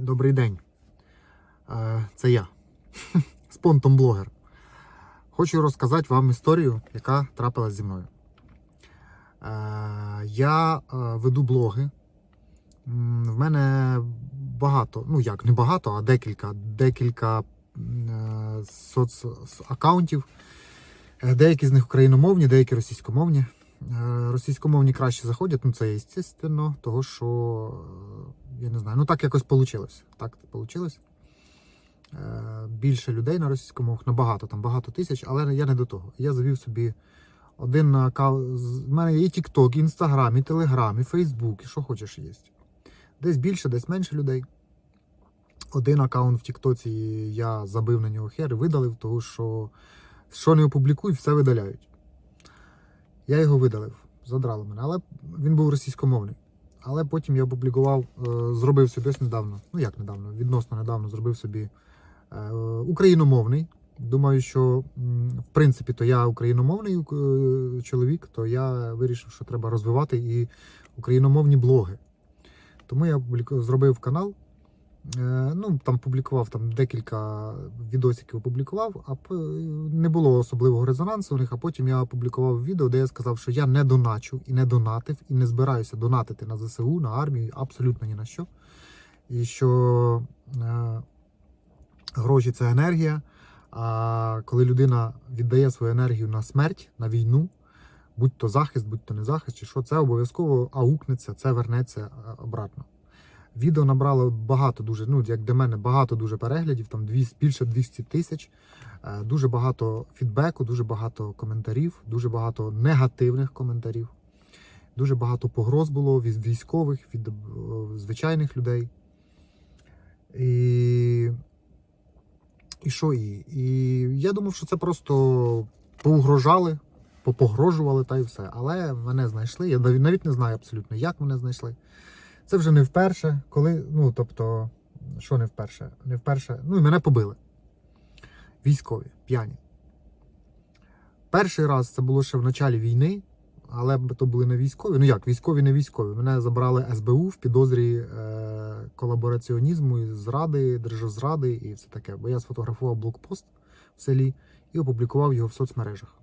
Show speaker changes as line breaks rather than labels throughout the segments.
Добрий день. Е, Це я, спонтом блогер. Хочу розказати вам історію, яка трапилась зі мною. Е, Я е, веду блоги. В мене багато, ну як, не багато, а декілька, декілька соцаккаунтів. Деякі з них україномовні, деякі російськомовні. Е, Російськомовні краще заходять, ну це естественно, того що е, я не знаю, ну так якось вийшло. Так вийшло. Більше людей на російськомовах, набагато, там багато тисяч, але я не до того. Я завів собі один аккаунт. У мене є TikTok, Instagram, і Telegram, і Facebook, і що хочеш є. Десь більше, десь менше людей. Один аккаунт в Тіктоці я забив на нього хер і видалив, тому що що не опублікують, все видаляють. Я його видалив, задрало мене, але він був російськомовний. Але потім я опублікував, е, зробив собі ось недавно, ну як недавно, відносно недавно зробив собі е, україномовний. Думаю, що в принципі то я україномовний е, чоловік, то я вирішив, що треба розвивати і україномовні блоги. Тому я зробив канал. Е, Ну, там публікував там декілька відосиків опублікував, а не було особливого резонансу у них. А потім я опублікував відео, де я сказав, що я не доначу і не донатив, і не збираюся донатити на ЗСУ, на армію, абсолютно ні на що. І що е, гроші це енергія. А коли людина віддає свою енергію на смерть, на війну, будь то захист, будь то не захист, чи що, це обов'язково аукнеться, це вернеться е, обратно. Відео набрало багато дуже, ну як для мене, багато дуже переглядів, там 200, більше 200 тисяч, Е, дуже багато фідбеку, дуже багато коментарів, дуже багато негативних коментарів, дуже багато погроз було від військових, від е, звичайних людей. І, і що і? І я думав, що це просто поугрожали, попогрожували та й все. Але мене знайшли. Я навіть навіть не знаю абсолютно, як мене знайшли. Це вже не вперше, коли, ну тобто, що не вперше? Не вперше. Ну і мене побили. Військові, п'яні. Перший раз це було ще в началі війни, але то були не військові. Ну як, військові, не військові. Мене забрали СБУ в підозрі е, колабораціонізму, і зради, держозради і все таке. Бо я сфотографував блокпост в селі і опублікував його в соцмережах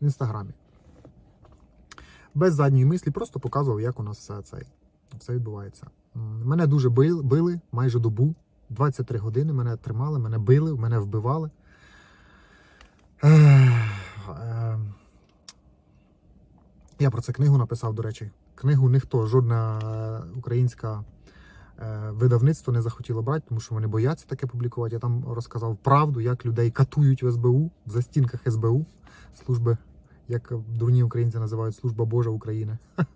в інстаграмі. Без задньої мислі, просто показував, як у нас все це все відбувається. Мене дуже били, майже добу. 23 години мене тримали, мене били, мене вбивали. Я про це книгу написав, до речі. Книгу ніхто, жодна е, українська е, видавництво не захотіло брати, тому що вони бояться таке публікувати. Я там розказав правду, як людей катують в СБУ, в застінках СБУ, служби, як дурні українці називають Служба Божа України.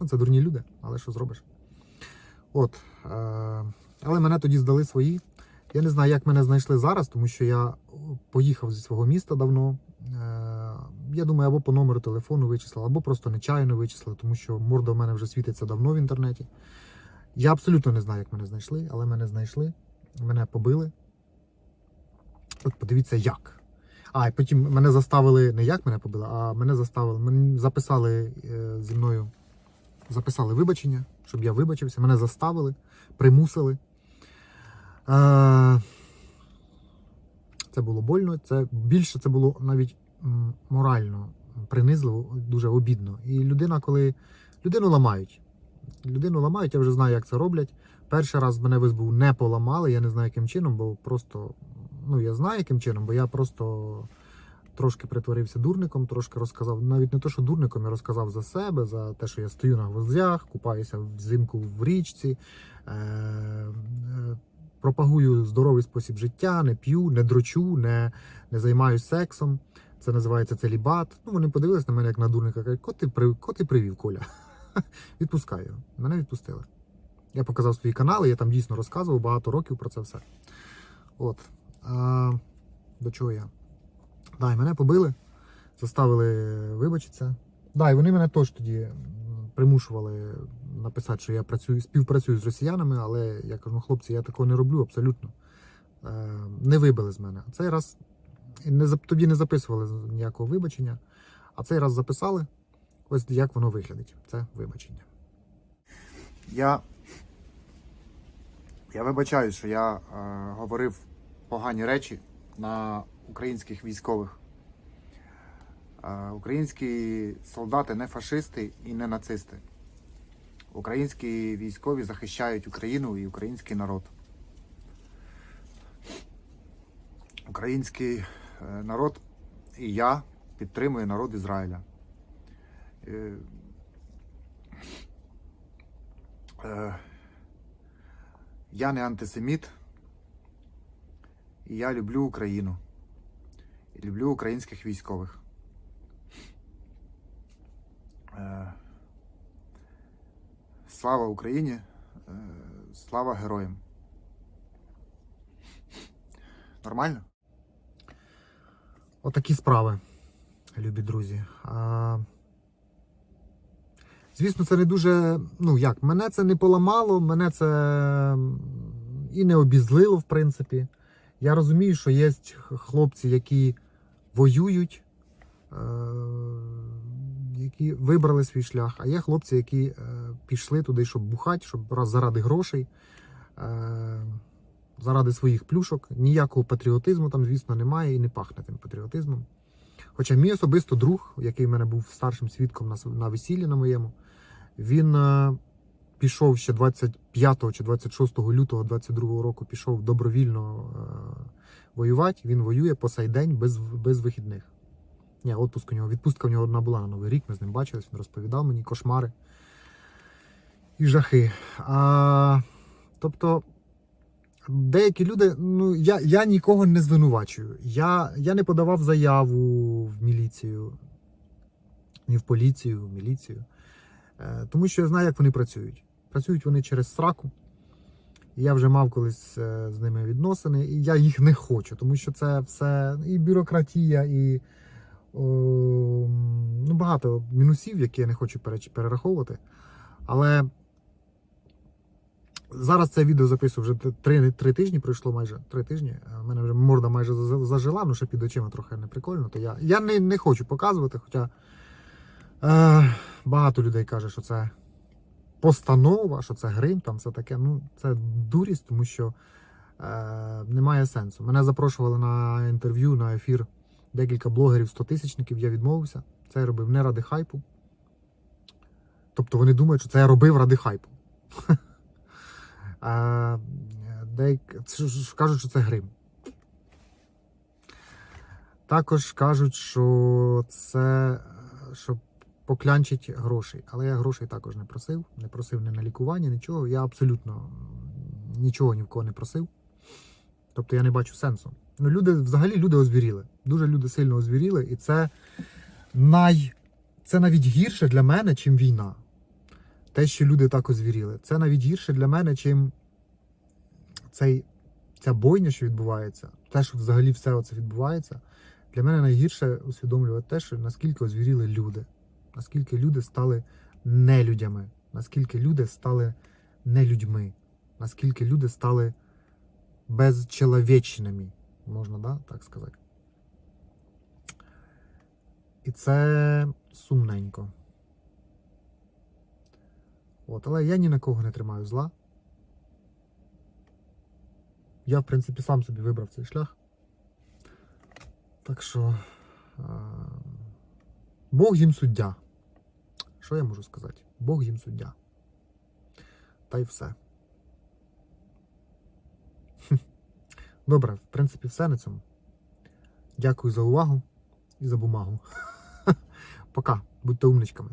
Ну, це дурні люди, але що зробиш? От. Е, але мене тоді здали свої. Я не знаю, як мене знайшли зараз, тому що я поїхав зі свого міста давно. Е, я думаю, або по номеру телефону вичислили, або просто нечайно вичислили, тому що морда в мене вже світиться давно в інтернеті. Я абсолютно не знаю, як мене знайшли, але мене знайшли, мене побили. От подивіться, як. А, і потім мене заставили, не як мене побили, а мене заставили, мене записали е, зі мною, записали вибачення, щоб я вибачився. Мене заставили, примусили. Е, це було больно. Це більше це було навіть морально принизливо, дуже обідно. І людина, коли людину ламають. Людину ламають, я вже знаю, як це роблять. Перший раз мене в не поламали, я не знаю, яким чином, бо просто, ну я знаю, яким чином, бо я просто трошки притворився дурником, трошки розказав, навіть не то, що дурником, я розказав за себе, за те, що я стою на гвоздях, купаюся взимку в річці, е- е- пропагую здоровий спосіб життя, не п'ю, не дрочу, не, не займаюся сексом. Це називається целібат. Ну, вони подивились на мене як на дурника, кажуть, кот ти, кот ти привів, Коля. Відпускаю. Мене відпустили. Я показав свої канали, я там дійсно розказував багато років про це все. От. А, до чого я? Да, і мене побили, заставили вибачитися. Да, і вони мене теж тоді примушували написати, що я працюю, співпрацюю з росіянами, але я кажу, ну хлопці, я такого не роблю абсолютно. Е, не вибили з мене. А цей раз не, тоді не записували ніякого вибачення, а цей раз записали. Ось як воно виглядить. Це вибачення. Я Я вибачаю, що я е, говорив погані речі на українських військових. Українські солдати не фашисти і не нацисти. Українські військові захищають Україну і український народ. Український е, народ і я підтримую народ Ізраїля. Е, е, я не антисеміт, і я люблю Україну. І люблю українських військових. Е, Слава Україні! Е, Слава героям! Нормально? Отакі справи, любі друзі. А... Звісно, це не дуже. Ну як, мене це не поламало, мене це і не обізлило, в принципі. Я розумію, що є хлопці, які воюють, е- які вибрали свій шлях, а є хлопці, які е- пішли туди, щоб бухати, щоб раз заради грошей, е- заради своїх плюшок. Ніякого патріотизму там, звісно, немає і не пахне тим патріотизмом. Хоча мій особисто друг, який в мене був старшим свідком на, весіллі на моєму, він пішов ще 25 чи 26 лютого 22 року, пішов добровільно е, воювати. Він воює по сей день без, без вихідних. Ні, відпуск у нього, відпустка у нього одна була на Новий рік, ми з ним бачились, він розповідав мені кошмари і жахи. А, тобто, деякі люди, ну я, я нікого не звинувачую. Я, я не подавав заяву в міліцію, ні в поліцію, в міліцію. Е, Тому що я знаю, як вони працюють. Працюють вони через сраку. І Я вже мав колись е, з ними відносини, і я їх не хочу, тому що це все і бюрократія, і о, ну, багато мінусів, які я не хочу перераховувати. Але зараз це відео записую вже три, три тижні, пройшло майже три тижні. У мене вже морда майже зажила, ну ще під очима трохи не прикольно. То я, я не, не хочу показувати, хоча е, багато людей каже, що це постанова, що це грим, там все таке. Ну, це дурість, тому що е, немає сенсу. Мене запрошували на інтерв'ю, на ефір декілька блогерів 100-тисячників, я відмовився. Це я робив не ради хайпу. Тобто вони думають, що це я робив ради хайпу. Це кажуть, що це грим. Також кажуть, що це е, щоб поклянчить грошей. Але я грошей також не просив. Не просив ні на лікування, нічого. Я абсолютно нічого ні в кого не просив. Тобто я не бачу сенсу. Ну, люди, взагалі люди озвіріли. Дуже люди сильно озвіріли, і це най... це навіть гірше для мене, чим війна. Те, що люди так озвіріли. Це навіть гірше для мене, чим цей, ця бойня, що відбувається, те, що взагалі все це відбувається. Для мене найгірше усвідомлювати те, що наскільки озвіріли люди, наскільки люди стали нелюдями, наскільки люди стали нелюдьми, наскільки люди стали безчеловечними, можна да, так сказати. І це сумненько. От, але я ні на кого не тримаю зла. Я, в принципі, сам собі вибрав цей шлях. Так що. Бог їм суддя. Що я можу сказати? Бог їм суддя. Та й все. Добре, в принципі, все на цьому. Дякую за увагу і за бумагу. Пока. Будьте умничками.